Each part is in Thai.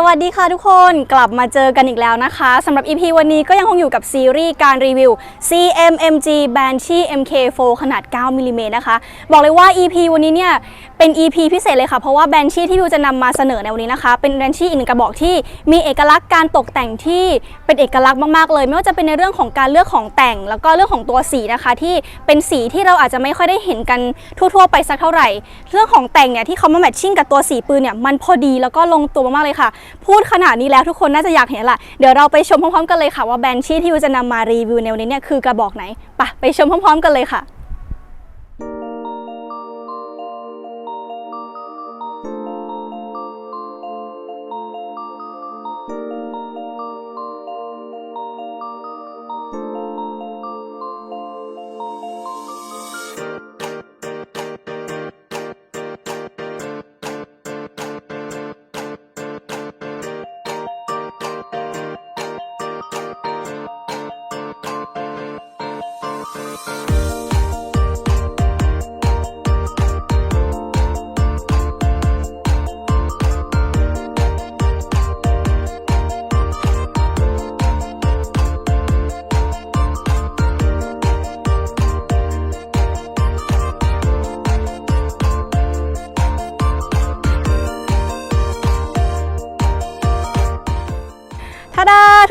สวัสดีค่ะทุกคนกลับมาเจอกันอีกแล้วนะคะสำหรับ EP วันนี้ก็ยังคงอยู่กับซีรีส์การรีวิว CMMG Banshee MK4 ขนาด 9มิลลิเมตรนะคะ บอกเลยว่า EP วันนี้เนี่ยเป็น EP พิเศษเลยค่ะ เพราะว่า Banshee ที่วิวจะนำมาเสนอในวันนี้นะคะ เป็น Banshee อีกหนึ่งกระบอกที่มีเอกลักษณ์การตกแต่งที่เป็นเอกลักษณ์มากๆเลย ไม่ว่าจะเป็นในเรื่องของการเลือกของแต่ง แล้วก็เรื่องของตัวสีนะคะ ที่เป็นสีที่เราอาจจะไม่ค่อยได้เห็นกันทั่ว ๆ ไปสักเท่าไหร่ เรื่องของแต่งเนี่ยที่เขามาแมทชิ่งกับตัวสีปืนเนี่ยมันพอดีแล้วก็ลงตัวมากเลยค่ะพูดขนาดนี้แล้วทุกคนน่าจะอยากเห็นละเดี๋ยวเราไปชมพร้อมๆกันเลยค่ะว่าแบรนด์ชี่ที่วิวจะนำมารีวิวในวันนี้เนี่ยคือกระบอกไหนปะไปชมพร้อมๆ กันเลยค่ะ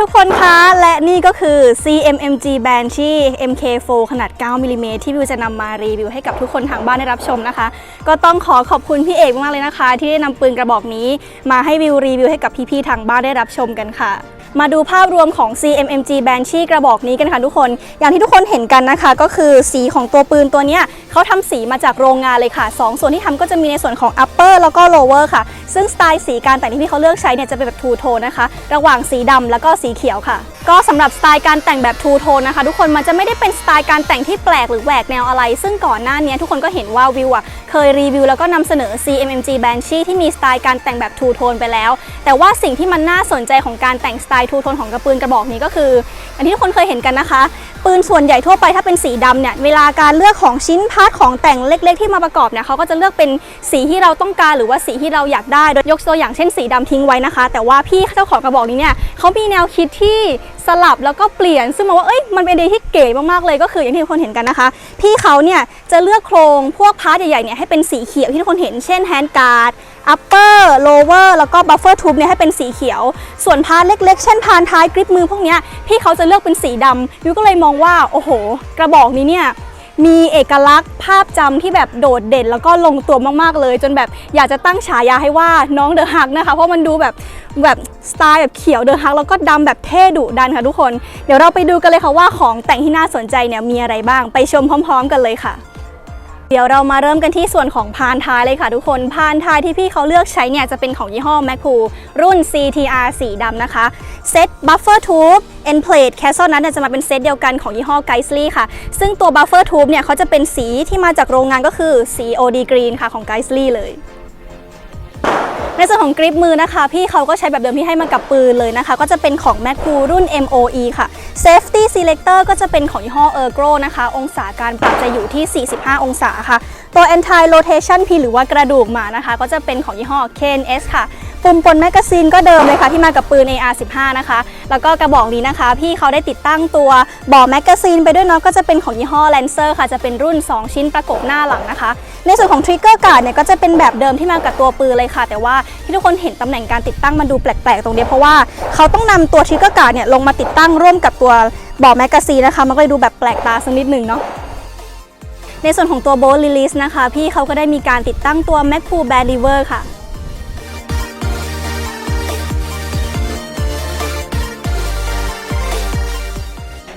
ทุกคนคะและนี่ก็คือ CMMG Banshee MK4 ขนาด 9มิลลิเมตรที่วิวจะนำมารีวิวให้กับทุกคนทางบ้านได้รับชมนะคะ ก็ต้องขอขอบคุณพี่เอกมากเลยนะคะ ที่ได้นำปืนกระบอกนี้ มาให้วิวรีวิวให้กับพี่ๆทางบ้านได้รับชมกันค่ะ มาดูภาพรวมของ CMMG Banshee กระบอกนี้กันค่ะทุกคน อย่างที่ทุกคนเห็นกันนะคะ ก็คือสีของตัวปืนตัวนี้เขาทำสีมาจากโรงงานเลยค่ะสองส่วนที่ทำก็จะมีในส่วนของ upper แล้วก็ lower ค่ะ ซึ่งสไตล์สีการแต่งที่พี่เขาเลือกใช้เนี่ยจะเป็นแบบ two tone นะคะ ระหว่างสีดำแล้วก็สีเขียวค่ะ ก็สำหรับสไตล์การแต่งแบบ two tone นะคะ ทุกคนมันจะไม่ได้เป็นสไตล์การแต่งที่แปลกหรือแหวกแนวอะไร ซึ่งก่อนหน้านี้ทุกคนก็เห็นว่าวิวอะเคยรีวิวแล้วก็นำเสนอ CMMG Banshee ที่มีสไตล์การแต่งแบบ two tone ไปแล้ว แต่ว่าสิ่งที่มันน่าสนใจของการแต่งสไตล์ two tone ของกระปืนกระบอกนี้ก็คืออย่างที่ทุกคนเคยเห็นกันนะคะ ปืนส่วนใหญ่ทั่วไปถ้าเป็นสีดำเนี่ยเวลาการเลือกของชิ้นพาร์ทของแต่งเล็ก ๆ ที่มาประกอบเนี่ยเขาก็จะเลือกเป็นสีที่เราต้องการหรือว่าสีที่เราอยากได้โดยยกตัวอย่างเช่นสีดำทิ้งไว้นะคะ แต่ว่าพี่เจ้าของกระบอกนี้เนี่ยเขามีแนวคิดที่สลับแล้วก็เปลี่ยน ซึ่งมองว่าเอ้ยมันเป็นไอเดียที่เก๋มากๆเลยก็คืออย่างที่ทุกคนเห็นกันนะคะ พี่เขาเนี่ยจะเลือกโครงพวกพาร์ทใหญ่ๆเนี่ยให้เป็นสีเขียวที่ทุกคนเห็นเช่นแฮนด์การ์ด upper lower แล้วก็ buffer tube เนี่ยให้เป็นสีเขียว ส่วนพาร์ทเล็กๆ เช่นพานท้ายกริปมือพวกนี้พี่เขาจะเลือกเป็นสีดำวิวก็เลยมองว่า โอ้โห กระบอกนี้เนี่ยมีเอกลักษณ์ภาพจำที่แบบโดดเด่น แล้วก็ลงตัวมากๆเลย จนแบบอยากจะตั้งฉายาให้ว่าน้องเดอะฮักนะคะ เพราะมันดูแบบแบบสไตล์แบบเขียวเดอะฮักแล้วก็ดำแบบเท่ดุดันค่ะทุกคน เดี๋ยวเราไปดูกันเลยค่ะว่าของแต่งที่น่าสนใจเนี่ยมีอะไรบ้างไปชมพร้อม ๆ กันเลยค่ะ เดี๋ยวเรามาเริ่มกันที่ส่วนของพานท้ายเลยค่ะทุกคน พานท้ายที่พี่เขาเลือกใช้เนี่ยจะเป็นของยี่ห้อ m a c รุ่น CTR สีดำนะคะเซต Buffer Tube End Plate Castle นั้นจะมาเป็นเซตเดียวกันของยี่ห้อไกส์ลี่ค่ะ ซึ่งตัว Buffer Tube เนี่ยเขาจะเป็นสีที่มาจากโรงงานก็คือสี OD Green ค่ะของไกส์ลี่เลย ในส่วนของกริปมือนะคะ พี่เขาก็ใช้แบบเดิมที่ให้มากับปืนเลยนะคะ ก็จะเป็นของ m a c รุ่น MOE ค่ะ Safety Selector ก็จะเป็นของยี่ห้อ Ergo นะคะ องศาการปรับจะอยู่ที่ 45 องศาค่ะ ตัว Anti Rotation P หรือว่ากระดูกหมานะคะ ก็จะเป็นของยี่ห้อ KNS ค่ะ ปุ่มปนแมกกาซีนก็เดิมเลยค่ะ ที่มากับปืน AR15 นะคะ แล้วก็กระบอกนี้นะคะ พี่เขาได้ติดตั้งตัวบ่อแมกกาซีนไปด้วยเนาะก็จะเป็นของยี่ห้อ Lancer ค่ะ จะเป็นรุ่น 2 ชิ้นประกบหน้าหลังนะคะ ในส่วนของทริกเกอร์การ์ดเนี่ยก็จะเป็นแบบเดิมที่มากับตัวปืนเลยค่ะ แต่ว่าที่ทุกคนเห็นตำแหน่งการติดตั้งมันดูแปลกๆ ตรงนี้เพราะว่าเขาต้องนำตัวทริกเกอร์การ์ดเนี่ยลงมาติดตั้งร่วมกับตัวบ่อแมกกาซีนนะคะ มันก็เลยดูแบบแปลกตาสักนิดหนึ่งเนาะ ในส่วนของตัวโบลิลิสนะคะ พี่เขาก็ได้มีการติดตั้งตัว m a c คูแบด i เวอร์ค่ะ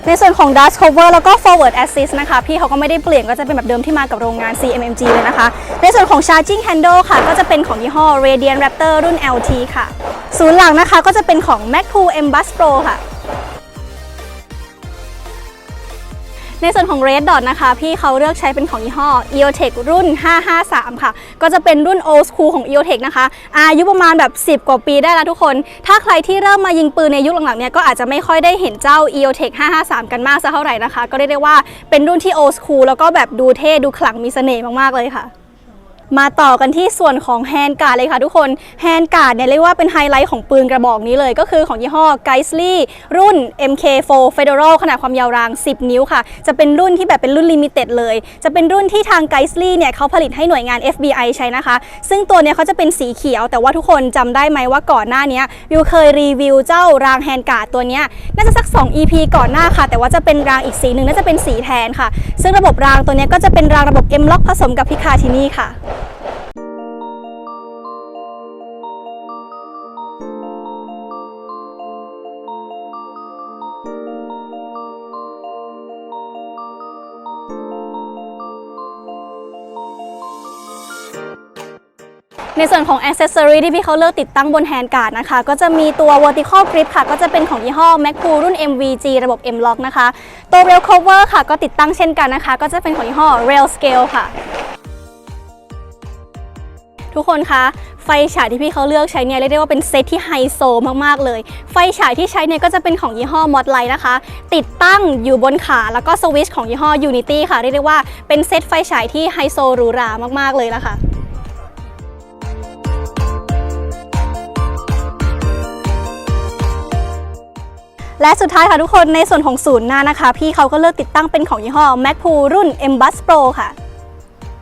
ในส่วนของ Dust Cover แล้วก็ Forward Assist นะคะ พี่เขาก็ไม่ได้เปลี่ยนก็จะเป็นแบบเดิมที่มากับโรงงาน CMMG เลยนะคะ ในส่วนของ Charging Handle ค่ะ ก็จะเป็นของยี่ห้อ Radiant Raptor รุ่น LT ค่ะ ศูนย์หลังนะคะก็จะเป็นของ m a c คู M Bus Pro ค่ะ ในส่วนของ Red Dot นะคะ พี่เขาเลือกใช้เป็นของยี่ห้อ EOTech รุ่น 553 ค่ะ ก็จะเป็นรุ่น Old School ของ EOTech นะคะ อายุประมาณแบบ 10 กว่าปีได้แล้วทุกคน ถ้าใครที่เริ่มมายิงปืนในยุคหลังๆเนี่ย ก็อาจจะไม่ค่อยได้เห็นเจ้า EOTech 553 กันมากสักเท่าไหร่นะคะ ก็เรียกได้ว่าเป็นรุ่นที่ Old School แล้วก็แบบดูเท่ดูขลังมีเสน่ห์มากๆเลยค่ะ มาต่อกันที่ส่วนของแฮนด์การ์ดเลยค่ะทุกคนแฮนด์การ์ดเนี่ยเรียกว่าเป็นไฮไลท์ของปืนกระบอกนี้เลยก็คือของยี่ห้อ g e i s l y รุ่น MK4 Federal ขนาดความยาวราง 10 นิ้วค่ะ จะเป็นรุ่นที่แบบเป็นรุ่นลิมิเต็ดเลย จะเป็นรุ่นที่ทาง g e i s l y เนี่ยเขาผลิตให้หน่วยงาน FBI ใช้นะคะ ซึ่งตัวเนี้ยเขาจะเป็นสีเขียว แต่ว่าทุกคนจำได้ไหมว่าก่อนหน้านี้วิวเคยรีวิวเจ้ารางแฮนด์การ์ดตัวเนี้ยน่าจะสัก 2 EP ก่อนหน้าค่ะ แต่ว่าจะเป็นรางอีกสีหนึ่งน่าจะเป็นสีแทนค่ะ ซึ่งระบบรางตัวเนี้ยก็จะเป็นรางระบบ M Lock ผสมกับพิคาทินี่ค่ะ ในส่วนของ Accessory ที่พี่เขาเลือกติดตั้งบนแฮนด์การ์ดนะคะ ก็จะมีตัว Vertical Grip ค่ะ ก็จะเป็นของยี่ห้อ Mac p o o รุ่น MVG ระบบ M Lock นะคะ ตัว Rail Cover ค่ะ ก็ติดตั้งเช่นกันนะคะ ก็จะเป็นของยี่ห้อ Rail Scale ค่ะ ทุกคนคะไฟฉายที่พี่เขาเลือกใช้เนี่ยเรียกได้ว่าเป็นเซตที่ไฮโซมากๆเลย ไฟฉายที่ใช้เนี่ยก็จะเป็นของยี่ห้อ Mod Light นะคะ ติดตั้งอยู่บนขา แล้วก็สวิตช์ของยี่ห้อ Unity ค่ะเรียกได้ว่าเป็นเซตไฟฉายที่ไฮโซหรูหรามากๆเลยนะคะ และสุดท้ายค่ะทุกคนในส่วนของศูนย์หน้านะคะ พี่เขาก็เลือกติดตั้งเป็นของยี่ห้อ Mac p o o รุ่น M Bus Pro ค่ะ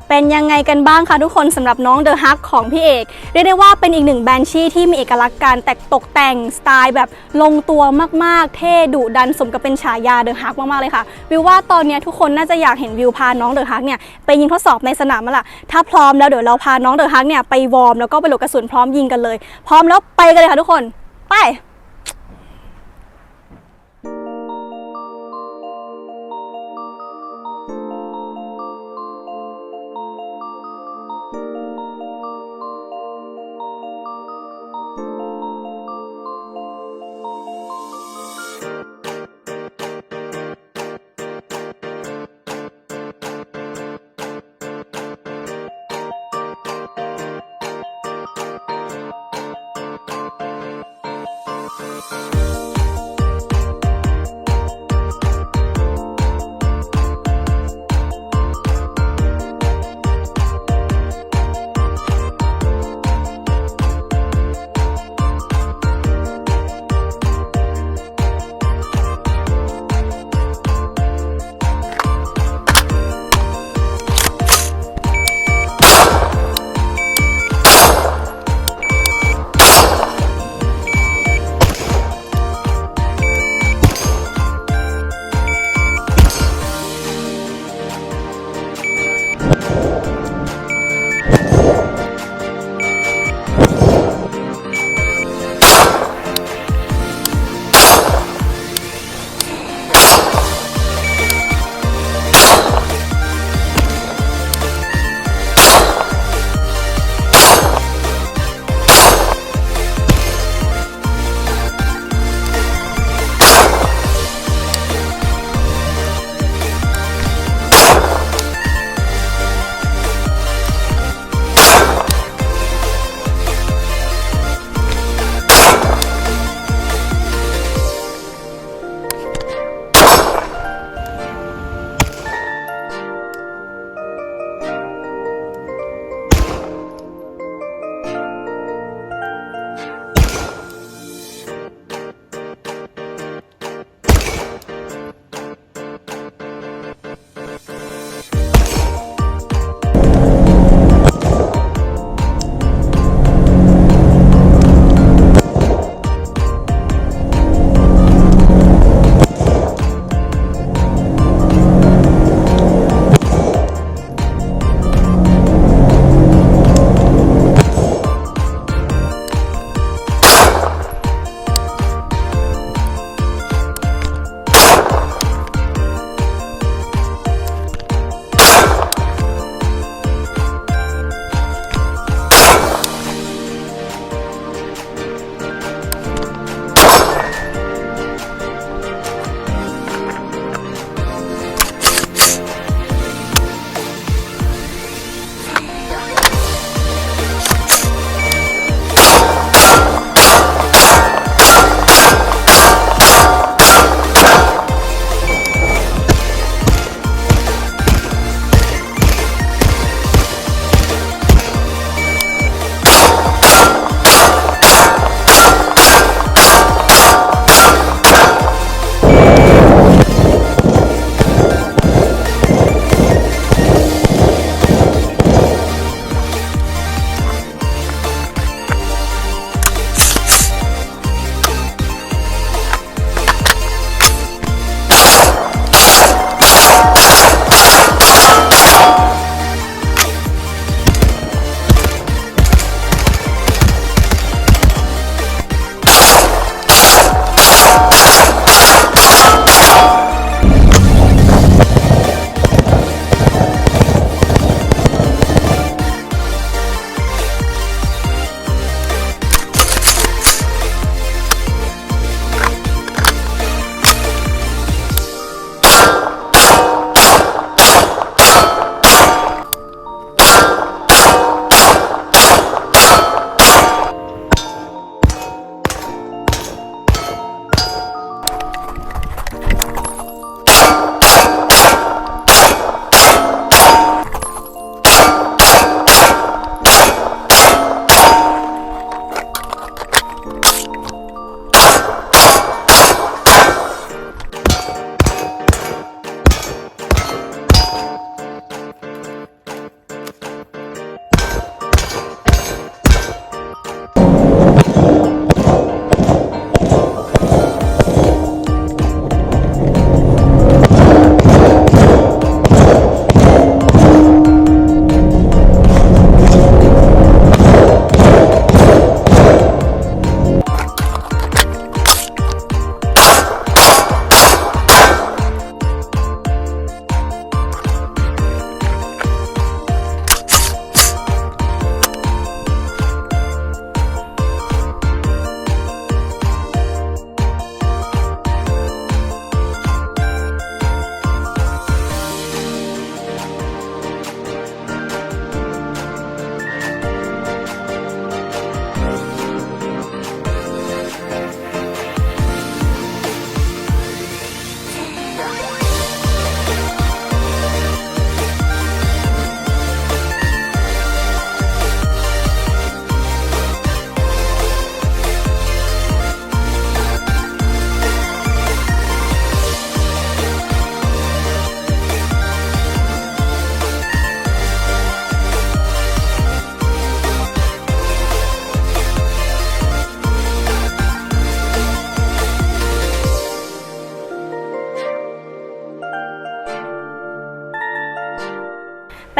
เป็นยังไงกันบ้างคะทุกคนสำหรับน้อง The Hug ของพี่เอก เรียกได้ว่าเป็นอีกหนึ่งแบรนด์ชี่ที่มีเอกลักษณ์การแต่ตกแต่งสไตล์แบบลงตัวมากๆ เท่ดุดันสมกับเป็นฉายา The Hug มากๆเลยค่ะ วิวว่าตอนนี้ทุกคนน่าจะอยากเห็นวิวพาน้อง The Hug เนี่ยไปยิงทดสอบในสนามแล้วล่ะถ้าพร้อมแล้วเดี๋ยวเราพาน้อง The Hug เนี่ยไปวอร์มแล้วก็ไปโหลดกระสุนพร้อมยิงกันเลย พร้อมแล้วไปกันเลยค่ะทุกคน ไป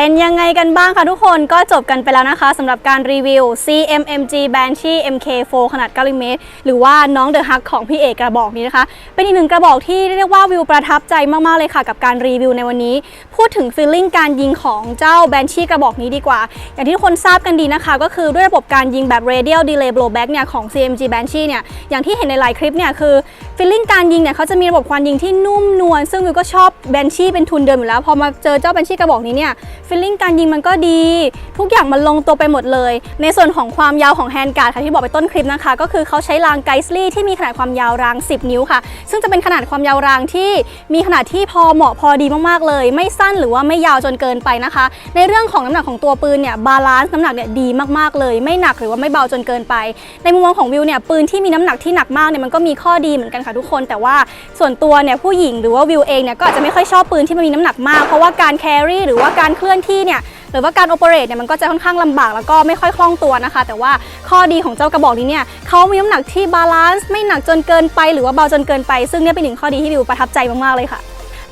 เป็นยังไงกันบ้างคะทุกคนก็จบกันไปแล้วนะคะสำหรับการรีวิว CMMG Banshee MK4 ขนาด9ลิเมตร หรือว่าน้องเดอะฮักของพี่เอกกระบอกนี้นะคะ เป็นอีกหนึ่งกระบอกที่เรียกว่าวิวประทับใจมาก ๆ เลยค่ะ กับการรีวิวในวันนี้ พูดถึงฟีลลิ่งการยิงของเจ้า Banshee กระบอกนี้ดีกว่า อย่างที่ทุกคนทราบกันดีนะคะ ก็คือด้วยระบบการยิงแบบ radial delay blowback เนี่ยของ CMG Banshee เนี่ยอย่างที่เห็นในหลายคลิปเนี่ยคือฟีลลิ่งการยิงเนี่ยเขาจะมีระบบความยิงที่นุ่มนวลซึ่งวิวก็ชอบ Banshee เป็นทุนเดิมอยู่แล้วพอมาเจอเจ้า Banshee กระบอกนี้เนี่ยฟีลลิ่งการยิงมันก็ดี ทุกอย่างมันลงตัวไปหมดเลย ในส่วนของความยาวของแฮนด์การ์ดค่ะที่บอกไปต้นคลิปนะคะ ก็คือเขาใช้รางไกสลี่ที่มีขนาดความยาวราง 10 นิ้วค่ะ ซึ่งจะเป็นขนาดความยาวรางที่มีขนาดที่พอเหมาะพอดีมากๆเลย ไม่สั้นหรือว่าไม่ยาวจนเกินไปนะคะ ในเรื่องของน้ำหนักของตัวปืนเนี่ยบาลานซ์น้ำหนักเนี่ยดีมากๆเลย ไม่หนักหรือว่าไม่เบาจนเกินไป ในมุมมองของวิวเนี่ยปืนที่มีน้ำหนักที่หนักมากเนี่ยมันก็มีข้อดีเหมือนกันค่ะทุกคน แต่ว่าส่วนตัวเนี่ยผู้หญิงหรือว่าวิวเองเนี่ยก็อาจจะไม่ค่อยชอบปืนที่มันมีน้ำหนักมากเพราะว่าการแครี่หรือว่าการเคลื่อนที่เนี่ยหรือว่าการโอเปเรตเนี่ยมันก็จะค่อนข้างลำบากแล้วก็ไม่ค่อยคล่องตัวนะคะ แต่ว่าข้อดีของเจ้ากระบอกนี้เนี่ยเขามีน้ำหนักที่บาลานซ์ไม่หนักจนเกินไป หรือว่าเบาจนเกินไป ซึ่งเนี่ยเป็นหนึ่งข้อดีที่วิวประทับใจมากๆเลยค่ะ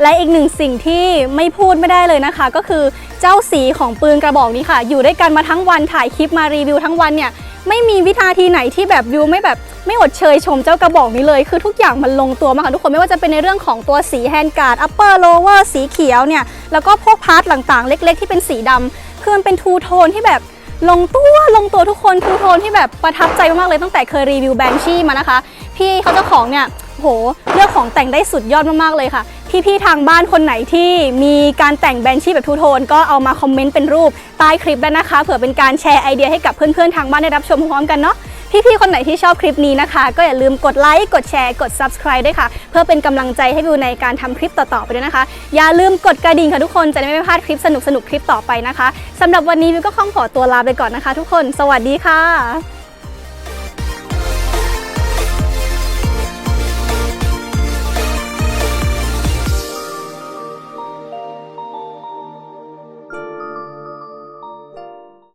และอีกหนึ่งสิ่งที่ไม่พูดไม่ได้เลยนะคะ ก็คือเจ้าสีของปืนกระบอกนี้ค่ะ อยู่ด้วยกันมาทั้งวันถ่ายคลิปมารีวิวทั้งวันเนี่ยไม่มีวินาทีไหนที่แบบวิวไม่แบบไม่อดเชยชมเจ้ากระบอกนี้เลย คือทุกอย่างมันลงตัวมากค่ะทุกคนไม่ว่าจะเป็นในเรื่องของตัวสีแฮนด์การ์ดอัปเปอร์โลเวอร์สีเขียวเนี่ย แล้วก็พวกพาร์ทต่างๆ เล็ก ๆ ที่เป็นสีดำคือมันเป็นทูโทนที่แบบลงตัวลงตัวทุกคนทูโทนที่แบบประทับใจมากๆเลยตั้งแต่เคยรีวิวแบนชี่มานะคะ พี่เขาเจ้าของเนี่ยโหเลือกของแต่งได้สุดยอดมากๆเลยค่ะ พี่ๆทางบ้านคนไหนที่มีการแต่งแบนชี่แบบทูโทนก็เอามาคอมเมนต์เป็นรูปใต้คลิปได้นะคะ เผื่อเป็นการแชร์ไอเดียให้กับเพื่อนๆทางบ้านได้รับชมพร้อมกันเนาะพี่ๆคนไหนที่ชอบคลิปนี้นะคะ ก็อย่าลืมกดไลค์ กดแชร์ กด subscribe ด้วยค่ะ เพื่อเป็นกำลังใจให้วิวในการทำคลิปต่อๆไปด้วยนะคะ อย่าลืมกดกระดิ่งค่ะทุกคนจะได้ไม่พลาดคลิปสนุกๆคลิปต่อไปนะคะสำหรับวันนี้วิวก็ขอขอตัวลาไปก่อนนะคะ ทุกคน สวัสดีค่ะ